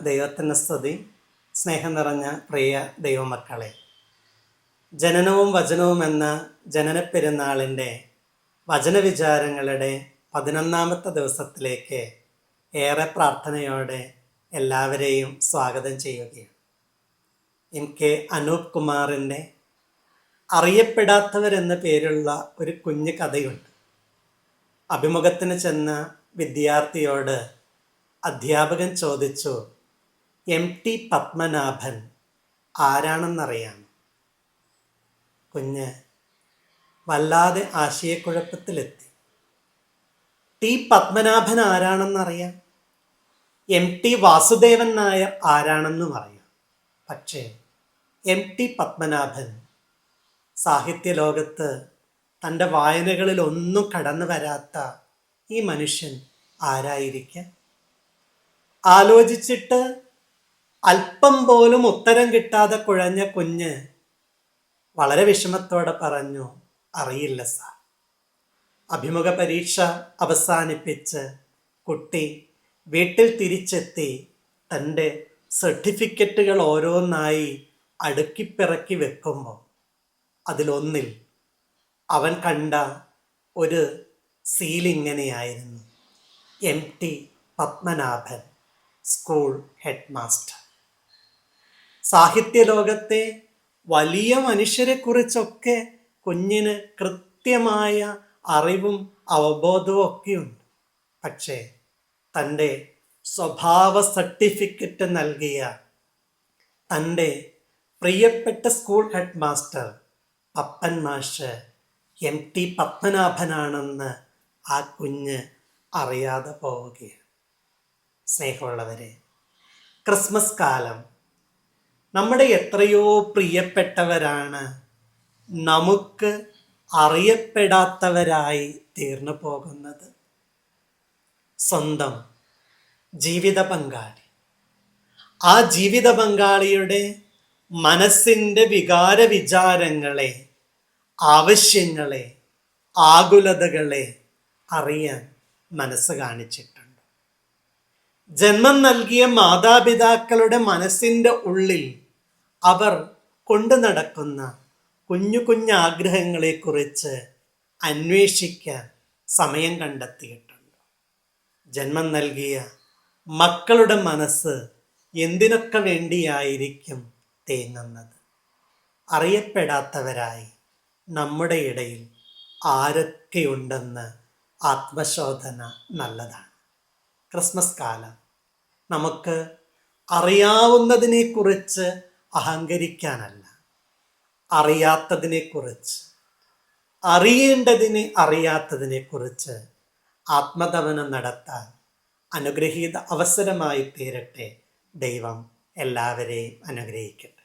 ദൈവത്തിന്റെ സ്തുതി സ്നേഹം നിറഞ്ഞ പ്രിയ ദൈവമക്കളെ. ജനനവും വചനവും എന്ന ജനനപ്പെരുന്നാളിന്റെ വചനവിചാരങ്ങളുടെ പതിനൊന്നാമത്തെ ദിവസത്തിലേക്ക് ഏറെ പ്രാർത്ഥനയോടെ എല്ലാവരെയും സ്വാഗതം ചെയ്യുകയാണ്. എനിക്ക് അനൂപ് കുമാറിന്റെ അറിയപ്പെടാത്തവരെന്ന പേരുള്ള ഒരു കുഞ്ഞു കഥയുണ്ട്. അഭിമുഖത്തിന് ചെന്ന വിദ്യാർത്ഥിയോട് അധ്യാപകൻ ചോദിച്ചു എം. ടി. പത്മനാഭൻ ആരാണെന്നറിയാം? കുഞ്ഞ് വല്ലാതെ ആശയക്കുഴപ്പത്തിലെത്തി. ടി. പത്മനാഭൻ ആരാണെന്നറിയാം? എം. ടി. വാസുദേവൻ നായർ ആരാണെന്നും അറിയാം. പക്ഷേ എം. ടി. പത്മനാഭൻ സാഹിത്യ ലോകത്ത് തന്റെ വായനകളിൽ ഒന്നും കടന്നു വരാത്ത ഈ മനുഷ്യൻ ആരായിരിക്കാം? ആലോചിച്ചിട്ട് അല്പം പോലും ഉത്തരം കിട്ടാതെ കുഴഞ്ഞ കുഞ്ഞ് വളരെ വിഷമത്തോടെ പറഞ്ഞു അറിയില്ല സാർ. അഭിമുഖ പരീക്ഷ അവസാനിപ്പിച്ച് കുട്ടി വീട്ടിൽ തിരിച്ചെത്തി തന്റെ സർട്ടിഫിക്കറ്റുകൾ ഓരോന്നായി അടുക്കിപ്പിറക്കി വെക്കുമ്പോൾ അതിലൊന്നിൽ അവൻ കണ്ട ഒരു സീലിങ്ങനെയായിരുന്നു. M. T. Padmanabhan. School head master സാഹിത്യലോകത്തെ വലിയ മനുഷ്യരെക്കുറിച്ചൊക്കെ കുഞ്ഞിന് കൃത്യമായ അറിവും അവബോധവും ഒക്കെയുണ്ട് പക്ഷേ തന്റെ സ്വഭാവ സർട്ടിഫിക്കറ്റ് നൽകിയ തന്റെ പ്രിയപ്പെട്ട സ്കൂൾ ഹെഡ് മാസ്റ്റർ പപ്പൻ മാഷ് എം ടി പത്മനാഭനാണെന്ന് ആ കുഞ്ഞ് അറിയാതെ പോവുകയാണ്. സ്നേഹമുള്ളവരെ ക്രിസ്മസ് കാലം നമ്മുടെ എത്രയോ പ്രിയപ്പെട്ടവരാണ് നമുക്ക് അറിയപ്പെടാത്തവരായി തീർന്നു പോകുന്നത്. സ്വന്തം ജീവിത പങ്കാളി. ആ ജീവിത പങ്കാളിയുടെ മനസ്സിന്റെ വികാര വിചാരങ്ങളെ ആവശ്യങ്ങളെ ആകുലതകളെ അറിയാൻ മനസ്സ് കാണിച്ചിട്ടുണ്ട്. ജന്മം നൽകിയ മാതാപിതാക്കളുടെ മനസ്സിന്റെ ഉള്ളിൽ അവർ കൊണ്ടു നടക്കുന്ന കുഞ്ഞു കുഞ്ഞാഗ്രഹങ്ങളെക്കുറിച്ച് അന്വേഷിക്കാൻ സമയം കണ്ടെത്തിയിട്ടുണ്ട്. ജന്മം നൽകിയ മക്കളുടെ മനസ്സ് എന്തിനൊക്കെ വേണ്ടിയായിരിക്കും തേങ്ങുന്നത്? അറിയപ്പെടാത്തവരായി നമ്മുടെ ഇടയിൽ ആരൊക്കെയുണ്ടെന്ന് ആത്മശോധന നല്ലതാണ്. ക്രിസ്മസ് കാലം. നമുക്ക് അറിയാവുന്നതിനെക്കുറിച്ച് അഹങ്കരിക്കാനല്ല. അറിയാത്തതിനെക്കുറിച്ച്. അറിയേണ്ടതിനെ അറിയാത്തതിനെക്കുറിച്ച് ആത്മതപനം നടത്താൻ അനുഗ്രഹീത അവസരമായി തീരട്ടെ ദൈവം. എല്ലാവരെയും അനുഗ്രഹിക്കട്ടെ.